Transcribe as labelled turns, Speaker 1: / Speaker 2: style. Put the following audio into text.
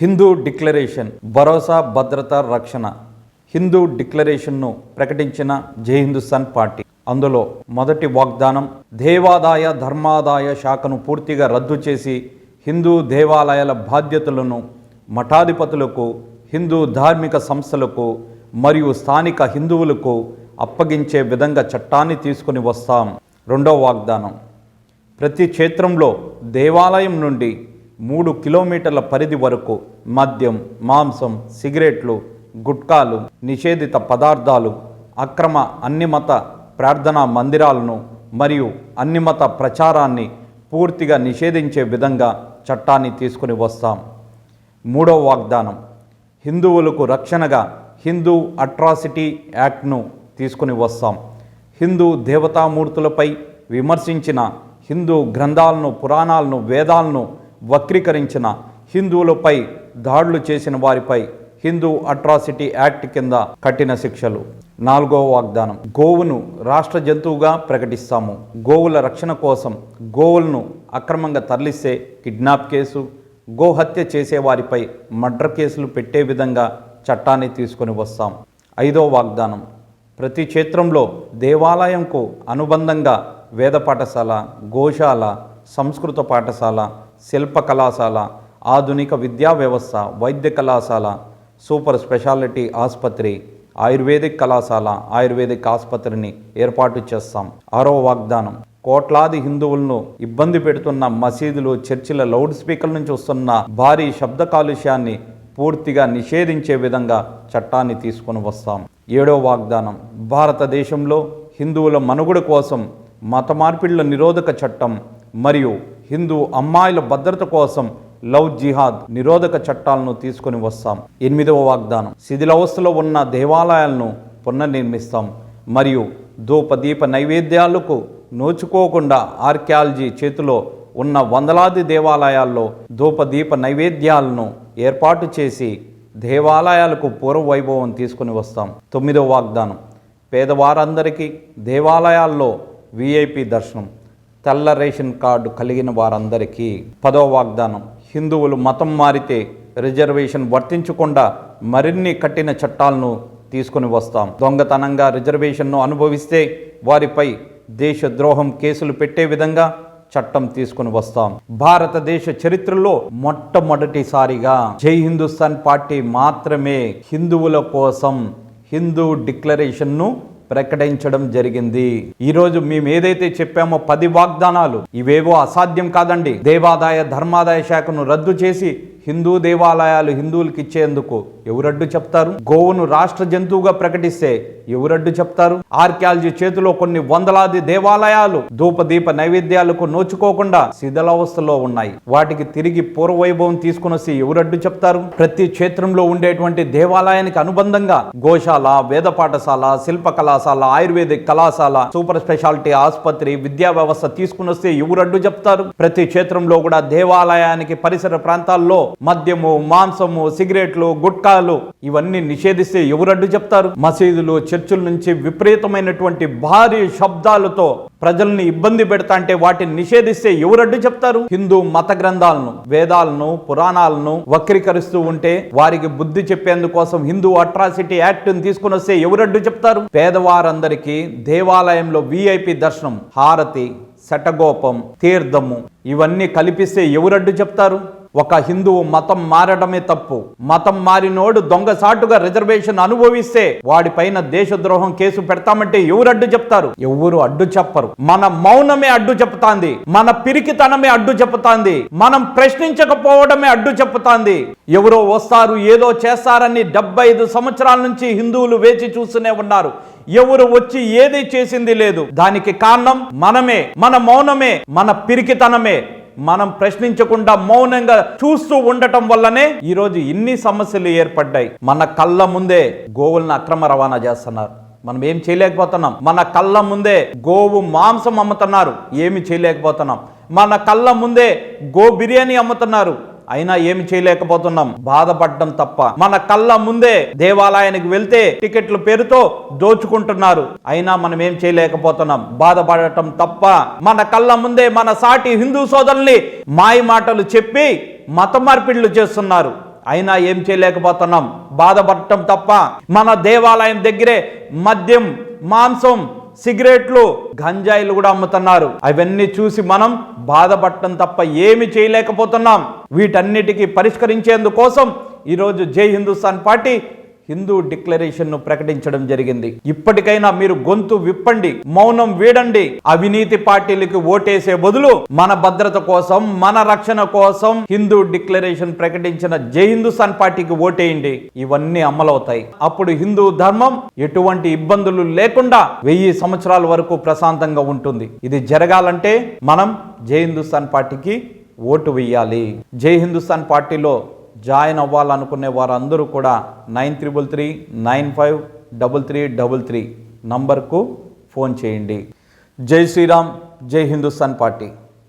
Speaker 1: Hindu declaration భరోసా భద్రత రక్షణ. హిందూ డిక్లరేషన్ను ప్రకటించిన జై హిందుస్థాన్ పార్టీ. అందులో మొదటి వాగ్దానం దేవాదాయ ధర్మాదాయ శాఖను పూర్తిగా రద్దు చేసి హిందూ దేవాలయాల బాధ్యతలను మఠాధిపతులకు హిందూ ధార్మిక సంస్థలకు మరియు స్థానిక హిందువులకు అప్పగించే విధంగా చట్టాన్ని తీసుకుని వస్తాం. రెండో వాగ్దానం ప్రతి క్షేత్రంలో దేవాలయం నుండి మూడు కిలోమీటర్ల పరిధి వరకు మద్యం మాంసం సిగరెట్లు గుట్కాలు నిషేధిత పదార్థాలు అక్రమ అన్ని మత ప్రార్థనా మందిరాలను మరియు అన్ని మత ప్రచారాన్ని పూర్తిగా నిషేధించే విధంగా చట్టాన్ని తీసుకుని వస్తాం. మూడవ వాగ్దానం హిందువులకు రక్షణగా హిందూ అట్రాసిటీ యాక్ట్ను తీసుకుని వస్తాం. హిందూ దేవతామూర్తులపై విమర్శించిన హిందూ గ్రంథాలను పురాణాలను వేదాలను వక్రీకరించిన హిందువులపై దాడులు చేసిన వారిపై హిందూ అట్రాసిటీ యాక్ట్ కింద కఠిన శిక్షలు. నాలుగో వాగ్దానం. గోవును రాష్ట్ర జంతువుగా ప్రకటిస్తాము. గోవుల రక్షణ కోసం గోవులను అక్రమంగా తరలిస్తే కిడ్నాప్ కేసు గోహత్య చేసే వారిపై మర్డర్ కేసులు పెట్టే విధంగా చట్టాన్ని తీసుకొని వస్తాం. ఐదో వాగ్దానం. ప్రతి క్షేత్రంలో దేవాలయంకు అనుబంధంగా వేద పాఠశాల గోశాల సంస్కృత పాఠశాల శిల్ప కళాశాల ఆధునిక విద్యా వ్యవస్థ వైద్య కళాశాల సూపర్ స్పెషాలిటీ ఆసుపత్రి ఆయుర్వేదిక్ కళాశాల ఆయుర్వేదిక్ ఆసుపత్రిని ఏర్పాటు చేస్తాం. ఆరో వాగ్దానం కోట్లాది హిందువులను ఇబ్బంది పెడుతున్న మసీదులు చర్చిల లౌడ్ స్పీకర్ నుంచి వస్తున్న భారీ శబ్ద కాలుష్యాన్ని పూర్తిగా నిషేధించే విధంగా చట్టాన్ని తీసుకొని వస్తాం. ఏడో వాగ్దానం భారతదేశంలో హిందువుల మనుగడ కోసం మత మార్పిళ్ళ నిరోధక చట్టం మరియు హిందూ అమ్మాయిల భద్రత కోసం లవ్ జిహాద్ నిరోధక చట్టాలను తీసుకొని వస్తాం. ఎనిమిదవ వాగ్దానం. శిథిలావస్థలో ఉన్న దేవాలయాలను పునర్నిర్మిస్తాం. మరియు ధూపదీప నైవేద్యాలకు నోచుకోకుండా ఆర్కియాలజీ చేతిలో ఉన్న వందలాది దేవాలయాల్లో ధూపదీప నైవేద్యాలను ఏర్పాటు చేసి దేవాలయాలకు పూర్వ వైభవం తీసుకుని వస్తాం. తొమ్మిదవ వాగ్దానం. పేదవారందరికీ దేవాలయాల్లో విఐపి దర్శనం. తెల్ల రేషన్ కార్డు కలిగిన వారందరికీ పదవ వాగ్దానం. హిందువులు మతం మారితే రిజర్వేషన్ వర్తించకుండా మరిన్ని కఠిన చట్టాలను తీసుకుని వస్తాం. దొంగతనంగా రిజర్వేషన్ను అనుభవిస్తే వారిపై దేశద్రోహం కేసులు పెట్టే విధంగా చట్టం తీసుకుని వస్తాం. భారతదేశ చరిత్రలో మొట్టమొదటిసారిగా జై హిందుస్థాన్ పార్టీ మాత్రమే హిందువుల కోసం హిందూ డిక్లరేషన్ను ప్రకటించడం జరిగింది. ఈరోజు మేము ఏదైతే చెప్పామో పది వాగ్దానాలు ఇవేవో అసాధ్యం కాదండి. దేవాదాయ ధర్మాదాయ శాఖను రద్దు చేసి హిందూ దేవాలయాలు హిందువులకు ఇచ్చేందుకు ఎవరడ్డు చెప్తారు? గోవును రాష్ట్ర జంతువుగా ప్రకటిస్తే ఎవరడ్డు చెప్తారు? ఆర్కియాలజీ చేతిలో కొన్ని వందలాది దేవాలయాలు ధూపదీప నైవేద్యాలకు నోచుకోకుండా శిథిలావస్థలో ఉన్నాయి. వాటికి తిరిగి పూర్వవైభవం తీసుకుని వస్తే ఎవరడ్డు చెప్తారు? ప్రతి క్షేత్రంలో ఉండేటువంటి దేవాలయానికి అనుబంధంగా గోశాల వేద పాఠశాల శిల్ప కళాశాల ఆయుర్వేదిక్ కళాశాల సూపర్ స్పెషాలిటీ ఆసుపత్రి విద్యా వ్యవస్థ తీసుకుని వస్తే ఎవరడ్డు చెప్తారు? ప్రతి క్షేత్రంలో కూడా దేవాలయానికి పరిసర ప్రాంతాల్లో మద్యము మాంసము సిగరెట్లు గుట్కాలు ఇవన్నీ నిషేధిస్తే ఎవరడ్డు చెప్తారు? మసీదులు చర్చిల నుంచి విపరీతమైనటువంటి భారీ శబ్దాలతో ప్రజల్ని ఇబ్బంది పెడతా అంటే వాటిని నిషేధిస్తే ఎవరడ్డు చెప్తారు? హిందూ మత గ్రంథాలను వేదాలను పురాణాలను వక్రీకరిస్తూ ఉంటే వారికి బుద్ధి చెప్పేందుకోసం హిందూ అట్రాసిటీ యాక్ట్ తీసుకుని వస్తే ఎవరడ్డు చెప్తారు? పేదవారందరికీ దేవాలయంలో విఐపి దర్శనం హారతి శటగోపం తీర్థము ఇవన్నీ కల్పిస్తే ఎవరడ్డు చెప్తారు? ఒక హిందువు మతం మారడమే తప్పు. మతం మారినోడు దొంగసాటుగా రిజర్వేషన్ అనుభవిస్తే వాడిపైన దేశద్రోహం కేసు పెడతామంటే ఎవరు అడ్డు చెప్తారు? ఎవరు అడ్డు చెప్పరు. మన మౌనమే అడ్డు చెప్తాంది. మన పిరికితనమే అడ్డు చెప్తాంది. మనం ప్రశ్నించకపోవడమే అడ్డు చెప్తాంది. ఎవరో వస్తారు ఏదో చేస్తారని డెబ్బై ఐదు సంవత్సరాల నుంచి హిందువులు వేచి చూస్తూనే ఉన్నారు. ఎవరు వచ్చి ఏది చేసింది లేదు. దానికి కారణం మనమే. మన మౌనమే. మన పిరికితనమే. మనం ప్రశ్నించకుండా మౌనంగా చూస్తూ ఉండటం వల్లనే ఈరోజు ఇన్ని సమస్యలు ఏర్పడ్డాయి. మన కళ్ళ ముందే గోవులను అక్రమ రవాణా చేస్తున్నారు. మనం ఏం చేయలేకపోతున్నాం. మన కళ్ళ ముందే గోవు మాంసం అమ్ముతున్నారు. ఏమి చేయలేకపోతున్నాం. మన కళ్ళ ముందే గో బిర్యానీ అమ్ముతున్నారు. అయినా ఏమి చేయలేకపోతున్నాం. బాధపడడం తప్ప. మన కళ్ళ ముందే దేవాలయానికి వెళ్తే టికెట్ల పేరుతో దోచుకుంటున్నారు. అయినా మనం ఏం చేయలేకపోతున్నాం. బాధపడటం తప్ప. మన కళ్ళ ముందే మన సాటి హిందూ సోదరుల్ని మాయ మాటలు చెప్పి మత మార్పిడులు చేస్తున్నారు. అయినా ఏం చేయలేకపోతున్నాం. బాధపడటం తప్ప. మన దేవాలయం దగ్గరే మద్యం మాంసం సిగరెట్లు గంజాయిలు కూడా అమ్ముతున్నారు. అవన్నీ చూసి మనం బాధపడటం తప్ప ఏమి చేయలేకపోతున్నాం. వీటన్నిటికీ పరిష్కరించేందుకోసం ఈరోజు జై హిందుస్థాన్ పార్టీ హిందూ డిక్లరేషన్ను ప్రకటించడం జరిగింది. ఇప్పటికైనా మీరు గొంతు విప్పండి మౌనం వీడండి. అవినీతి పార్టీలకు ఓటేసే బదులు మన భద్రత కోసం మన రక్షణ కోసం హిందూ డిక్లరేషన్ ప్రకటించిన జై హిందుస్థాన్ పార్టీకి ఓటేయండి. ఇవన్నీ అమలవుతాయి. అప్పుడు హిందూ ధర్మం ఎటువంటి ఇబ్బందులు లేకుండా వెయ్యి సంవత్సరాల వరకు ప్రశాంతంగా ఉంటుంది. ఇది జరగాలంటే మనం జై హిందుస్థాన్ పార్టీకి ఓటు వేయాలి జై హిందుస్థాన్ పార్టీలో జాయిన్ అవ్వాలనుకునే వారందరూ కూడా nine triple three nine five double three double three నంబర్కు ఫోన్ చేయండి. జై శ్రీరామ్ జై హిందుస్థాన్ పార్టీ.